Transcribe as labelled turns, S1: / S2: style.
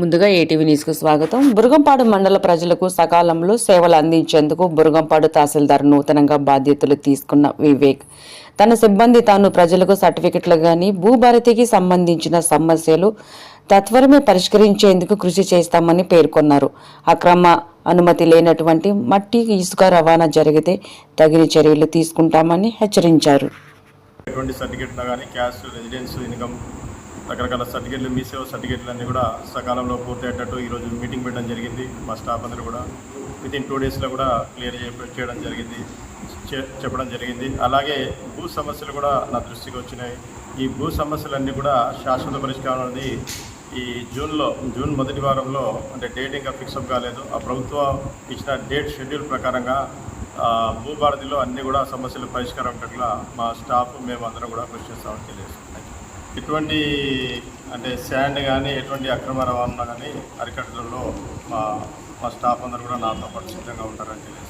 S1: ముందుగా ఏటీవీ న్యూస్కు స్వాగతం. బురగంపాడు మండల ప్రజలకు సకాలంలో సేవలు అందించేందుకు బురుగంపాడు తహసీల్దార్ నూతనంగా బాధ్యతలు తీసుకున్న వివేక్. తన సిబ్బంది తాను ప్రజలకు సర్టిఫికెట్లు కానీ భూభారతికి సంబంధించిన సమస్యలు తత్వరమే పరిష్కరించేందుకు కృషి చేస్తామని పేర్కొన్నారు. అక్రమ అనుమతి లేనటువంటి మట్టి ఇసుక రవాణా జరిగితే తగిన చర్యలు తీసుకుంటామని హెచ్చరించారు.
S2: సర్టిఫికెట్లు కానీ రెసిడెన్స్ ఇన్కమ్ రకరకాల సర్టిఫికెట్లు మీ సేవ సర్టిఫికెట్లు అన్నీ కూడా సకాలంలో పూర్తయ్యేటట్టు ఈరోజు మీటింగ్ పెట్టడం జరిగింది. మా స్టాఫ్ అందరూ కూడా విత్ ఇన్ టూ డేస్లో కూడా క్లియర్ చేయడం జరిగింది. చెప్పడం జరిగింది. అలాగే భూ సమస్యలు కూడా నా దృష్టికి వచ్చినాయి. ఈ భూ సమస్యలన్నీ కూడా శాశ్వత పరిష్కారం అనేది ఈ జూన్లో జూన్ మొదటి వారంలో అంటే డేట్ ఇంకా ఫిక్సప్ కాలేదు. ఆ ప్రభుత్వం ఇచ్చిన డేట్ షెడ్యూల్ ప్రకారంగా భూభారతిలో అన్ని కూడా సమస్యలు పరిష్కారం పట్ల మా స్టాఫ్ మేము అందరం కూడా కృషి చేస్తామని తెలియజేస్తున్నాం. ఎటువంటి అంటే శాండ్ కానీ ఎటువంటి అక్రమ రవాణా కానీ అరికట్టడంలో మా మా స్టాఫ్ అందరూ కూడా నాతో పాటు సిద్ధంగా ఉంటారని తెలియజేస్తున్నాం